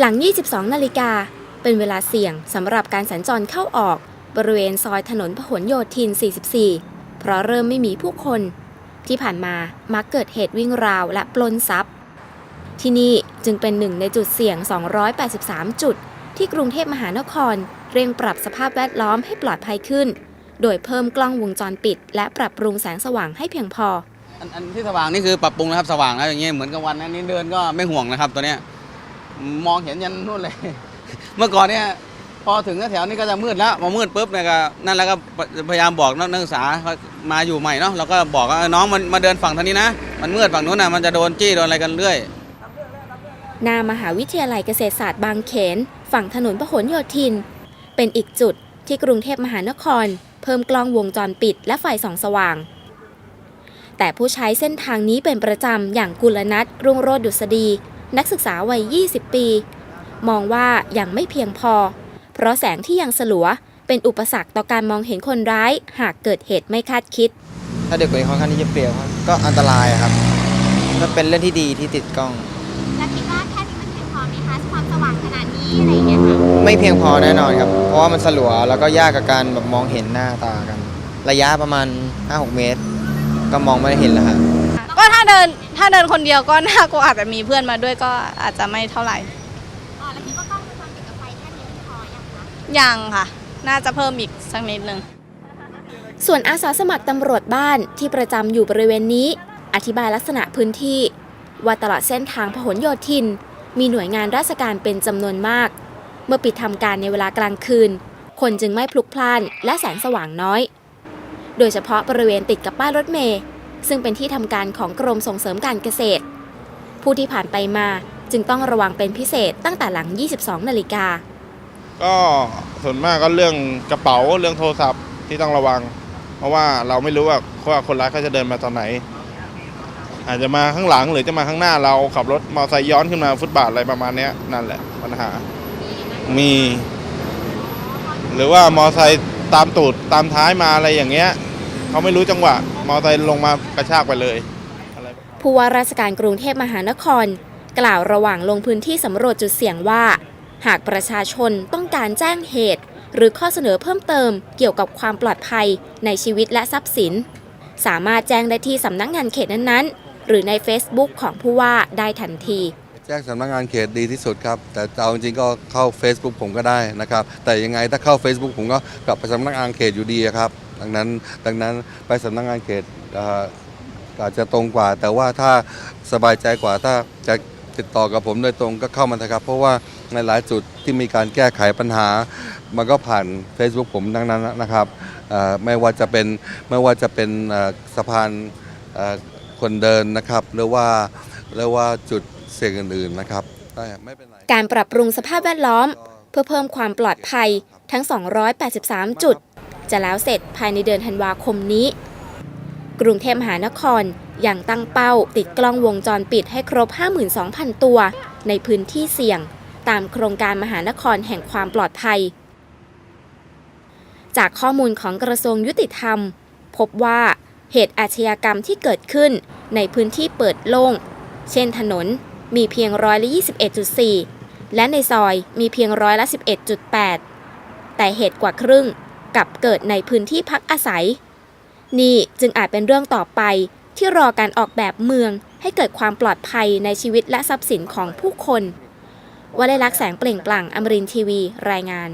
หลัง 22 นาฬิกา เป็นเวลาเสี่ยงสำหรับการสัญจรเข้าออก บริเวณซอยถนนพหลโยธิน 44 เพราะเริ่มไม่มีผู้คน ที่ผ่านมามักเกิดเหตุวิ่งราวและปล้นทรัพย์ ที่นี่จึงเป็นหนึ่งในจุดเสี่ยง 283 จุด ที่กรุงเทพมหานคร เร่งปรับสภาพแวดล้อมให้ปลอดภัยขึ้น โดยเพิ่มกล้องวงจรปิด และปรับปรุงแสงสว่างให้เพียงพอ อันอันที่สว่างนี่คือปรับปรุงนะครับสว่างแล้วอย่างเงี้ยเหมือนกลางวันนะนี่เดินก็ไม่ห่วงนะครับตัวเนี้ย มองเห็นยันนู่นเลย เมื่อก่อนเนี่ยพอถึงแถวนี้ก็จะมืดแล้วพอมืดปุ๊บเนี่ยก็นั่นแล้วก็พยายามบอกนักศึกษามาอยู่ใหม่เนาะเราก็บอกว่าน้องมันมาเดินฝั่งทางนี้นะ มันมืดฝั่งนู้นนะมันจะโดนจี้โดนอะไรกันเรื่อยหน้ามหาวิทยาลัยเกษตรศาสตร์บางเขน ฝั่งถนนพหลโยธิน เป็นอีกจุดที่กรุงเทพมหานคร เพิ่มกล้องวงจรปิดและไฟส่องสว่าง แต่ผู้ใช้เส้นทางนี้เป็นประจำอย่างกุลนัทรุ่งโรจน์ดุษฎี นักศึกษาวัย 20 ปี มองว่ายังไม่เพียงพอ เพราะแสงที่ยังสลัว เป็นอุปสรรคต่อการมองเห็นคนร้าย หากเกิดเหตุไม่คาดคิด ถ้าเด็กกว่านี้ค่อนข้างที่จะเปรียวครับก็อันตรายอะครับก็เป็นเรื่องที่ดีที่ติดกล้องแล้วคิดว่าแค่นี้มันเพียงพอไหมคะความสว่างขนาดนี้อะไรอย่างเงี้ยค่ะไม่เพียงพอแน่นอนครับ เพราะว่ามันสลัวแล้วก็ยากกับการแบบมองเห็นหน้าตากัน ระยะประมาณ 5-6 เมตร ก็มองไม่เห็นแล้วครับก็ถ้า เดินถ้าเดินคนเดียวก็น่ากลัวอาจจะมีเพื่อนมาด้วยก็อาจจะไม่เท่าไหร่อ๋อแล้วคิดว่ากล้องวงจรปิดกับไฟแค่นี้มันพอยังคะยังค่ะ น่าจะเพิ่มอีกสักนิดนึง ส่วนอาสาสมัครตำรวจบ้านที่ประจำอยู่บริเวณนี้ อธิบายลักษณะพื้นที่ ว่าตลอดเส้นทางพหลโยธิน มีหน่วยงานราชการเป็นจำนวนมาก เมื่อปิดทำการในเวลากลางคืน คนจึงไม่พลุกพล่านและแสงสว่างน้อย โดยเฉพาะบริเวณติดกับป้ายรถเมล์ ซึ่งเป็นที่ทำการของกรมส่งเสริมการเกษตร ผู้ที่ผ่านไปมาจึงต้องระวังเป็นพิเศษตั้งแต่หลัง 22 นาฬิกา ก็ส่วนมากก็เรื่องกระเป๋าเรื่องโทรศัพท์ที่ต้องระวัง เพราะว่าเราไม่รู้ว่าว่าคนร้ายเขาจะเดินมาตอนไหน อาจจะมาข้างหลังหรือจะมาข้างหน้าเราขับรถมอเตอร์ไซค์ย้อนขึ้นมาฟุตบาทอะไรประมาณนี้นั่นแหละปัญหา มี หรือว่ามอเตอร์ไซค์ตามตูดตามท้ายมาอะไรอย่างเงี้ย เขาไม่รู้จังหวะ มอเตอร์ไซค์ลงมากระชากไปเลยอะไรผู้ว่าราชการกรุงเทพมหานคร กล่าวระหว่างลงพื้นที่สำรวจจุดเสี่ยงว่า หากประชาชนต้องการแจ้งเหตุ หรือข้อเสนอเพิ่มเติมเกี่ยวกับความปลอดภัยในชีวิตและทรัพย์สิน สามารถแจ้งได้ที่สำนักงานเขตนั้นๆ หรือใน Facebook ของผู้ว่าได้ทันทีแจ้งสำนักงานเขตดีที่สุดครับ แต่เอาจริงๆก็เข้า Facebook ผมก็ได้นะครับ แต่ยังไงถ้าเข้า Facebook ผมก็กลับไปสำนักงานเขตอยู่ดีอะครับ ดังนั้นดังนั้นไปสำนักงานเขตอาจจะตรงกว่า แต่ว่าถ้าสบายใจกว่าถ้าจะติดต่อกับผมโดยตรงก็เข้ามาเถอะครับ เพราะว่าในหลายจุดที่มีการแก้ไขปัญหา มันก็ผ่าน Facebook ผมดังนั้นนะครับไม่ว่าจะเป็นไม่ว่าจะเป็นสะพานคนเดินนะครับหรือว่าหรือว่าจุดเสี่ยงอื่นๆนะครับการปรับปรุงสภาพแวดล้อม เพื่อเพิ่มความปลอดภัยทั้ง 283 จุด จะแล้วเสร็จภายในเดือนธันวาคมนี้ กรุงเทพมหานครยังตั้งเป้าติดกล้องวงจรปิดให้ครบ 52,000 ตัว ในพื้นที่เสี่ยง ตามโครงการมหานครแห่งความปลอดภัย จากข้อมูลของกระทรวงยุติธรรม พบว่าเหตุอาชญากรรมที่เกิดขึ้นในพื้นที่เปิดโล่ง เช่นถนนมีเพียงร้อยละ21.4 และในซอยมีเพียงร้อยละ 11.8 แต่เหตุกว่าครึ่ง กับเกิดในพื้นที่พักอาศัย นี่จึงอาจเป็นเรื่องต่อไปที่รอการออกแบบเมืองให้เกิดความปลอดภัยในชีวิตและทรัพย์สินของผู้คนวลัยลักษณ์แสงเปล่งปลั่งอมรินทีวี รายงาน